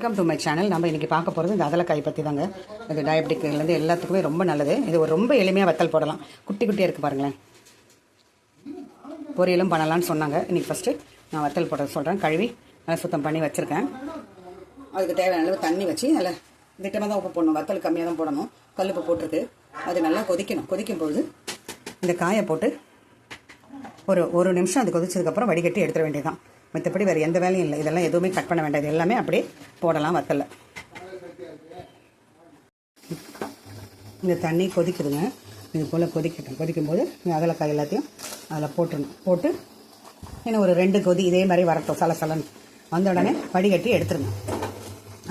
Welcome to my channel நம்ம இன்றைக்கி பார்க்க போகிறது இந்த அதலக்காய் பற்றி தாங்க இது டயபெட்டிக்லேருந்து எல்லாத்துக்குமே ரொம்ப நல்லது. இது ஒரு ரொம்ப எளிமையாக வத்தல் போடலாம். குட்டி குட்டியாக இருக்குது பாருங்களேன். பொரியலும் பண்ணலாம்னு சொன்னாங்க. இன்றைக்கி ஃபஸ்ட்டு நான் வத்தல் போட சொல்கிறேன் கழுவி நல்லா சுத்தம் பண்ணி வச்சுருக்கேன். அதுக்கு தேவையான அளவு தண்ணி வச்சு நல்லா திட்டமாக தான் உப்பு போடணும். வத்தல் கம்மியாக தான் போடணும். கல்லுப்பு போட்டிருக்கு. அது நல்லா கொதிக்கணும். கொதிக்கும் பொழுது இந்த காயை போட்டு ஒரு ஒரு நிமிஷம் அது கொதிச்சதுக்கப்புறம் வடிகட்டி எடுத்துட வேண்டியதான் மற்றபடி வேறு எந்த வேலையும் இல்லை. இதெல்லாம் எதுவுமே கட் பண்ண வேண்டாம். இது எல்லாமே அப்படியே போடலாம் வத்தலை இந்த தண்ணி கொதிக்குதுங்க. இது போல் கொதிக்கட்டும். கொதிக்கும்போது அதில் அதலக்காய் எல்லாத்தையும் அதில் போட்டுடணும். போட்டு இன்னும் ஒரு ரெண்டு கொதி இதே மாதிரி வரட்டும். சலசலன்னு வந்த உடனே வடிகட்டி எடுத்துருங்க.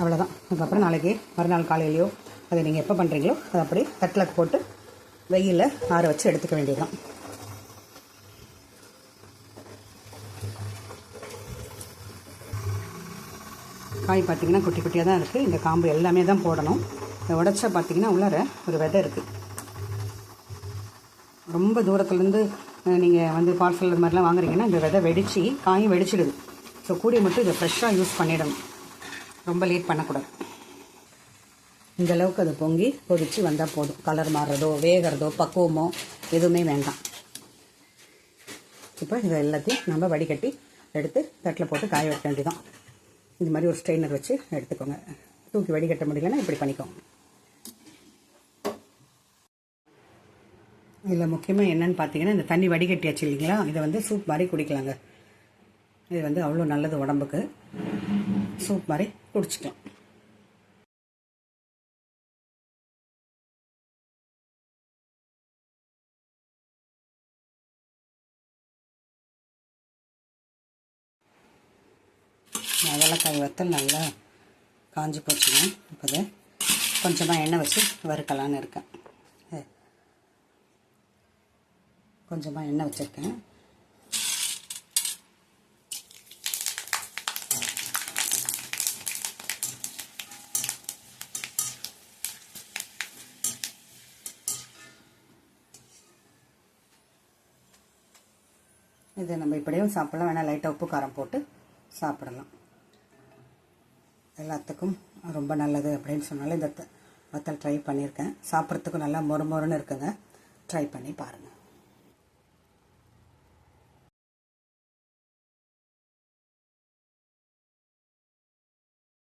அவ்வளோதான் அதுக்கப்புறம் நாளைக்கு மறுநாள் காலையிலையோ அதை நீங்கள் எப்போ பண்ணுறீங்களோ அதை அப்படியே தட்டில் போட்டு வெயிலில் ஆற வச்சு எடுத்துக்க வேண்டியதுதான். காய் பார்த்தீங்கன்னா குட்டி குட்டியாக தான் இருக்குது இந்த காம்பு எல்லாமே தான் போடணும். இந்த உடச்சா பார்த்தீங்கன்னா உள்ளார ஒரு விதை இருக்குது ரொம்ப தூரத்துலேருந்து நீங்கள் வந்து பார்சல் இது மாதிரிலாம் வாங்குறீங்கன்னா இந்த விதை வெடித்து காயும் வெடிச்சிடுது. ஸோ கூடிய மட்டும் இதை ஃப்ரெஷ்ஷாக யூஸ் பண்ணிடணும். ரொம்ப லேட் பண்ணக்கூடாது. இந்தளவுக்கு அது பொங்கி கொதித்து வந்தால் போதும். கலர் மாறுறதோ வேகிறதோ பக்குவமோ எதுவுமே வேண்டாம். இப்போ இதை எல்லாத்தையும் நம்ம வடிகட்டி எடுத்து தட்டில் போட்டு காய வைக்க வேண்டியதான் இது மாதிரி ஒரு ஸ்ட்ரெயினர் வச்சு எடுத்துக்கோங்க. தூக்கி வடிகட்ட முடியலன்னா இப்படி பண்ணிக்கோங்க. இதில் முக்கியமாக என்னென்னு பார்த்தீங்கன்னா இந்த தண்ணி வடிகட்டியாச்சு இல்லைங்களா? இதை வந்து சூப் மாதிரி குடிக்கலாங்க. இது வந்து அவ்வளோ நல்லது உடம்புக்கு. சூப் மாதிரி குடிச்சிக்கலாம். அதலக்காய் வத்தல் நல்லா காஞ்சி போச்சுங்க. இப்போது கொஞ்சமாக எண்ணெய் வச்சு வறுக்கலான்னு இருக்கேன். கொஞ்சமாக எண்ணெய் வச்சுருக்கேன். இதை நம்ம இப்படியும் சாப்பிடலாம். வேணால் லைட்டாக உப்பு காரம் போட்டு சாப்பிடலாம். எல்லாத்துக்கும் ரொம்ப நல்லது அப்படின்னு சொன்னாலும் இந்த வத்தல் ட்ரை பண்ணியிருக்கேன். சாப்பிட்றதுக்கும் நல்லா மொறு மொறுன்னு இருக்குங்க. ட்ரை பண்ணி பாருங்கள்